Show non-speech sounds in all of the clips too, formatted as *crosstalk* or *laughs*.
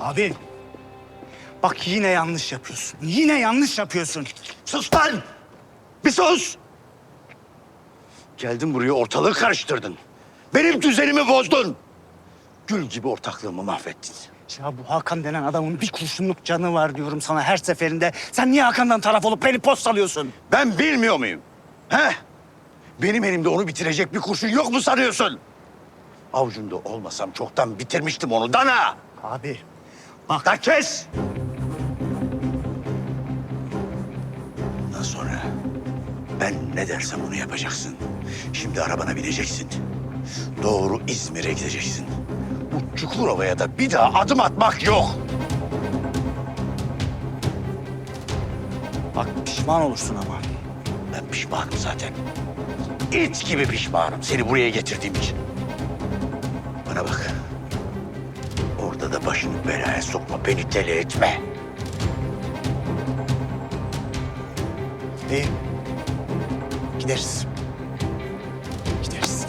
Abi. Bak yine yanlış yapıyorsun. Yine yanlış yapıyorsun. Sus lan! Bir sus! Geldin buraya ortalığı karıştırdın. Benim düzenimi bozdun. Gül gibi ortaklığımı mahvettin. Ya bu Hakan denen adamın bir kurşunluk canı var diyorum sana her seferinde. Sen niye Hakan'dan taraf olup beni postalıyorsun? Ben bilmiyor muyum? He? Benim elimde onu bitirecek bir kurşun yok mu sanıyorsun? Avucunda olmasam çoktan bitirmiştim onu Dana. Abi Bak da kes. Bundan sonra ben ne dersem onu yapacaksın. Şimdi arabana bineceksin. Doğru İzmir'e gideceksin. Bu Çukurova'ya da bir daha adım atmak yok. bak pişman olursun ama. Ben pişmanım zaten. İt gibi pişmanım seni buraya getirdiğim için. Bana bak. Başını belaya sokma, beni deli etme. İyi. Gideriz. Gideriz.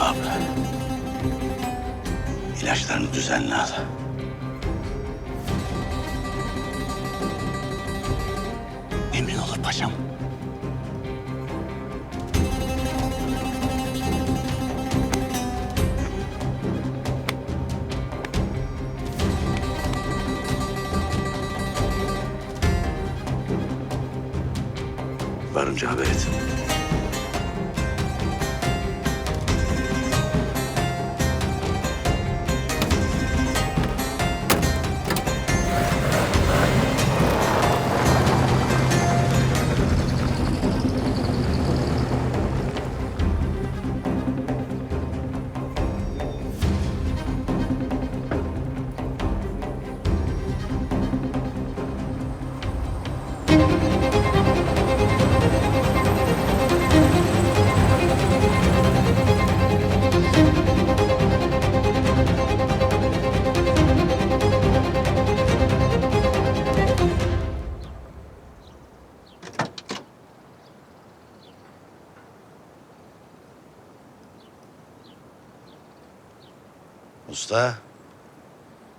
Abi. İlaçlarını düzenli al. Emin olur paşam. Varınca haber et. Usta.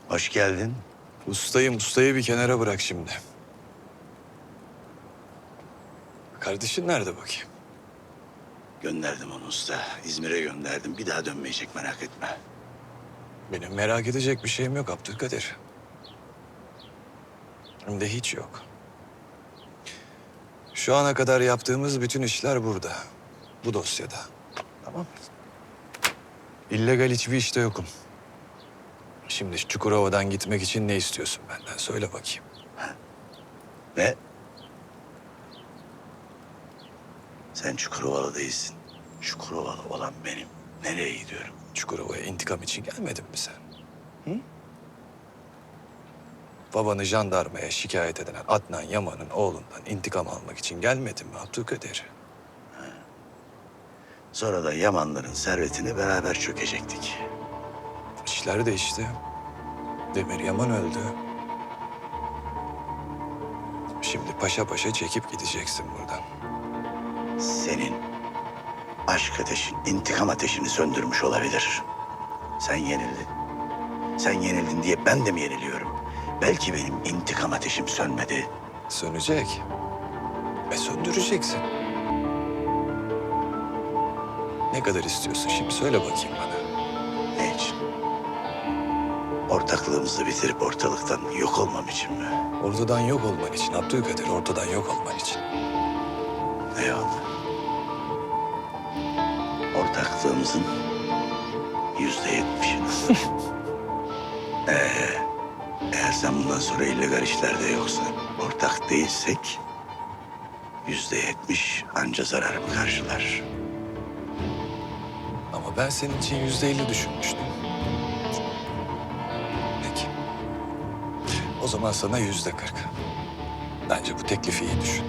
Hoş geldin. Ustayım, ustayı bir kenara bırak şimdi. Kardeşin nerede bakayım? Gönderdim onu usta. İzmir'e gönderdim. Bir daha dönmeyecek merak etme. Benim merak edecek bir şeyim yok Abdülkadir. Hem de hiç yok. Şu ana kadar yaptığımız bütün işler burada. Bu dosyada. Tamam mı? İllegal hiçbir işte yokum. Şimdi Çukurova'dan gitmek için ne istiyorsun benden? Söyle bakayım. Ne? Sen Çukurovalı değilsin. Çukurovalı olan benim. Nereye gidiyorum? Çukurova'ya intikam için gelmedin mi sen? Hı? Babanı jandarmaya şikayet edilen Adnan Yaman'ın oğlundan intikam almak için gelmedin mi Abdülkadir? Sonra da Yamanların servetini beraber çökecektik. İşler değişti. Demir Yaman öldü. Şimdi paşa paşa çekip gideceksin buradan. Senin aşk ateşin, intikam ateşini söndürmüş olabilir. Sen yenildin. Sen yenildin diye ben de mi yeniliyorum? Belki benim intikam ateşim sönmedi. Sönecek. Ve söndüreceksin. Ne kadar istiyorsun şimdi söyle bakayım bana. Ne için? Ortaklığımızı bitirip ortalıktan yok olmam için mi? Ortadan yok olman için Abdülkadir, ortadan yok olman için. Eyvallah. Ortaklığımızın yüzde yetmişini. *laughs* ee, eğer sen bundan sonra illegal işlerde yoksan, ortak değilsek... ...yüzde yetmiş anca zararımı karşılar. Ama ben senin için yüzde elli düşünmüştüm. O zaman sana yüzde kırk. Bence bu teklifi iyi düşün.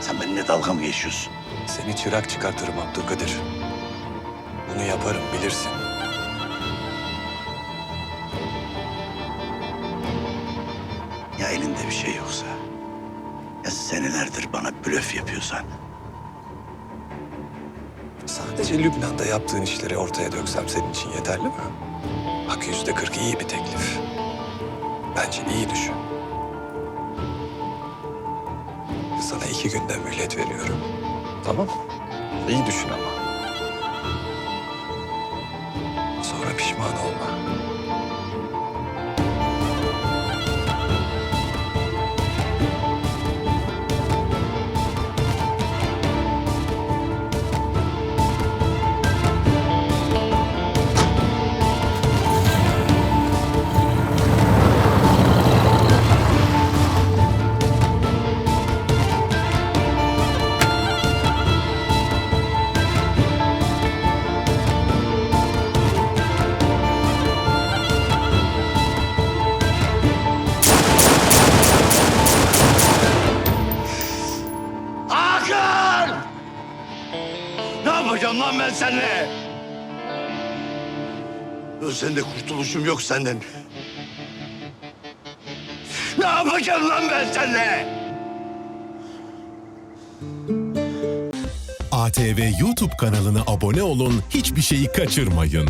Sen benimle dalga mı geçiyorsun? Seni çırak çıkartırım Abdülkadir. Bunu yaparım bilirsin. Ya elinde bir şey yoksa? Ya senelerdir bana blöf yapıyorsan? Sadece Lübnan'da yaptığın işleri ortaya döksem senin için yeterli mi? Bak yüzde kırk iyi bir teklif. Bence iyi düşün. Sana iki günden mühlet veriyorum. Tamam? İyi düşün ama. Sonra pişman olma. Yapacağım lan ben seninle? Ölsen de kurtuluşum yok senden. Ne yapacağım lan ben seninle? ATV YouTube kanalına abone olun, hiçbir şeyi kaçırmayın.